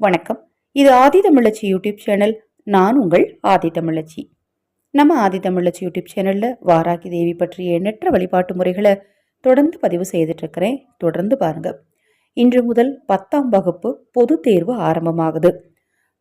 வணக்கம். இது ஆதி தமிழச்சி YouTube channel. நான் உங்கள் ஆதி தமிழச்சி. நம்ம ஆதி தமிழச்சி யூடியூப் சேனலில் வாராகி தேவி பற்றிய எண்ணற்ற வழிபாட்டு முறைகளை தொடர்ந்து பதிவு செய்துட்ருக்கிறேன் தொடர்ந்து பாருங்கள் இன்று முதல் பத்தாம் வகுப்பு பொது தேர்வு ஆரம்பமாகுது.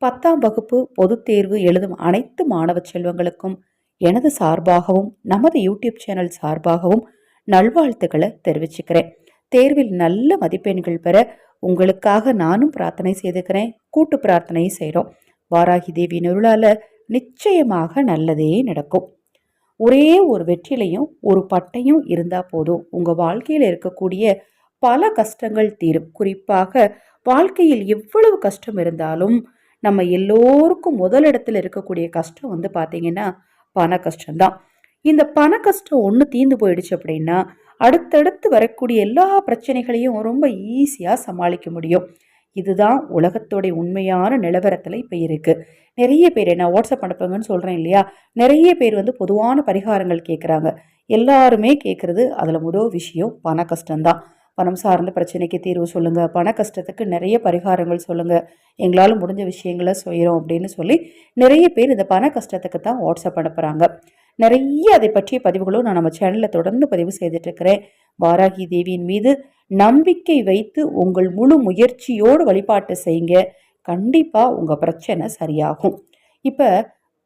பத்தாம் வகுப்பு பொது தேர்வு எழுதும் அனைத்து மாணவ செல்வங்களுக்கும் எனது சார்பாகவும் நமது யூடியூப் சேனல் சார்பாகவும் நல்வாழ்த்துக்களை தெரிவிச்சுக்கிறேன். தேர்வில் நல்ல மதிப்பெண்கள் பெற உங்களுக்காக நானும் பிரார்த்தனை செய்துக்கிறேன். கூட்டு பிரார்த்தனையும் செய்கிறோம் வாராகி தேவி நருளால நிச்சயமாக நல்லதே நடக்கும். ஒரே ஒரு வெற்றிலையும் ஒரு பட்டையும் இருந்தால் போதும். உங்கள் வாழ்க்கையில் இருக்கக்கூடிய பல கஷ்டங்கள் தீரும். குறிப்பாக வாழ்க்கையில் எவ்வளவு கஷ்டம் இருந்தாலும் நம்ம எல்லோருக்கும் முதலிடத்தில் இருக்கக்கூடிய கஷ்டம் வந்து பார்த்திங்கன்னா பண கஷ்டம்தான். இந்த பண கஷ்டம் ஒன்று தீர்ந்து போயிடுச்சு அப்படின்னா அடுத்தடுத்து வரக்கூடிய எல்லா பிரச்சனைகளையும் ரொம்ப ஈஸியாக சமாளிக்க முடியும். இதுதான் உலகத்தோடைய உண்மையான நிலவரத்தில் இப்போ இருக்குது நிறைய பேர் என்ன வாட்ஸ்அப் அனுப்புங்கன்னு சொல்கிறேன் இல்லையா? நிறைய பேர் வந்து பொதுவான பரிகாரங்கள் கேட்குறாங்க எல்லாருமே கேட்குறது அதில் முதல் விஷயம் பண கஷ்டம்தான். பணம் சார்ந்த பிரச்சனைக்கு தீர்வு சொல்லுங்கள் பண கஷ்டத்துக்கு நிறைய பரிகாரங்கள் சொல்லுங்கள் எங்களால் முடிஞ்ச விஷயங்களை செய்கிறோம் அப்படின்னு சொல்லி நிறைய பேர் இந்த பண கஷ்டத்துக்கு தான் வாட்ஸ்அப் அனுப்புகிறாங்க நிறைய அதை பற்றிய பதிவுகளும் நான் நம்ம சேனலில் தொடர்ந்து பதிவு செய்துட்ருக்கிறேன் வாராகி தேவியின் மீது நம்பிக்கை வைத்து உங்கள் முழு முயற்சியோடு வழிபாட்டு செய்யுங்க. கண்டிப்பாக உங்கள் பிரச்சனை சரியாகும். இப்போ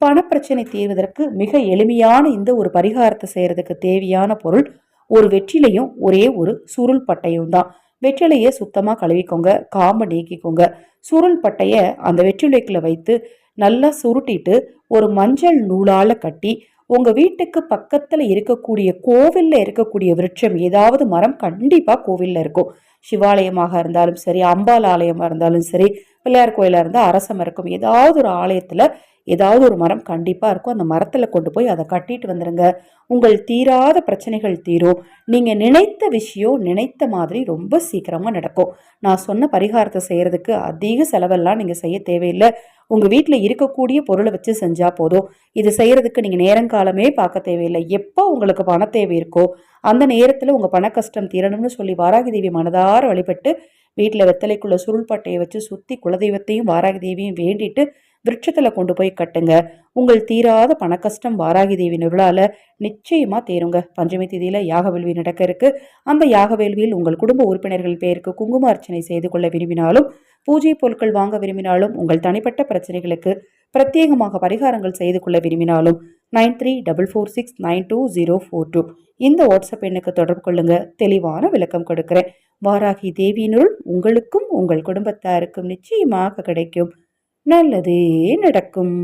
பணப்பிரச்சனை தீர்வதற்கு மிக எளிமையான இந்த ஒரு பரிகாரத்தை செய்கிறதுக்கு தேவையான பொருள் ஒரு வெற்றிலையும் ஒரே ஒரு சுருள் பட்டையும் தான். வெற்றிலையை சுத்தமாக கழுவிக்கோங்க காம்பை நீக்கிக்கோங்க. சுருள் பட்டையை அந்த வெற்றிலைக்குள்ள வைத்து நல்லா சுருட்டிட்டு ஒரு மஞ்சள் நூலால் கட்டி உங்கள் வீட்டுக்கு பக்கத்தில் இருக்கக்கூடிய கோவிலில் இருக்கக்கூடிய விருட்சம் ஏதாவது மரம் கண்டிப்பாக கோவிலில் இருக்கும். சிவாலயமாக இருந்தாலும் சரி அம்பாள் ஆலயமாக இருந்தாலும் சரி பிள்ளையார் கோயிலாக இருந்தால் அரசம் இருக்கும் ஏதாவது ஒரு ஆலயத்தில் ஏதாவது ஒரு மரம் கண்டிப்பாக இருக்கும். அந்த மரத்தில் கொண்டு போய் அதை கட்டிட்டு வந்துடுங்க உங்கள் தீராத பிரச்சனைகள் தீரும். நீங்கள் நினைத்த விஷயம் நினைத்த மாதிரி ரொம்ப சீக்கிரமாக நடக்கும். நான் சொன்ன பரிகாரத்தை செய்கிறதுக்கு அதிக செலவெல்லாம் நீங்கள் செய்ய தேவையில்லை. உங்கள் வீட்டில் இருக்கக்கூடிய பொருளை வச்சு செஞ்சால் போதும். இது செய்கிறதுக்கு நீங்கள் நேரங்காலமே பார்க்க தேவையில்லை. எப்போ உங்களுக்கு பண தேவை இருக்கோ அந்த நேரத்தில் உங்கள் பண கஷ்டம் தீரணும்னு சொல்லி வாராகி தேவி மனதார வழிபட்டு வீட்டில் வெத்தலைக்குள்ள சுருள்பட்டையை வச்சு சுற்றி குலதெய்வத்தையும் வாராகி தேவியும் வேண்டிட்டு விருட்சத்தில் கொண்டு போய் கட்டுங்க. உங்கள் தீராத பண கஷ்டம் வாராகி தேவி நிருளால நிச்சயமா தேருங்க. பஞ்சமி திதியில யாக வேள்வி நடக்க இருக்கு. அந்த யாக வேள்வியில் உங்கள் குடும்ப உறுப்பினர்கள் பெயருக்கு குங்கும அர்ச்சனை செய்து கொள்ள விரும்பினாலும் பூஜை பொருட்கள் வாங்க விரும்பினாலும் உங்கள் தனிப்பட்ட பிரச்சனைகளுக்கு பிரத்யேகமாக பரிகாரங்கள் செய்து கொள்ள விரும்பினாலும் nine three double four six nine two zero four two. இந்த வாட்ஸ்அப் எண்ணுக்கு தொடர்பு கொள்ளுங்க. தெளிவான விளக்கம் கொடுக்கிறேன். வாராகி தேவியினுள் உங்களுக்கும் உங்கள் குடும்பத்தாருக்கும் நிச்சயமாக கிடைக்கும். நல்லதே நடக்கும்.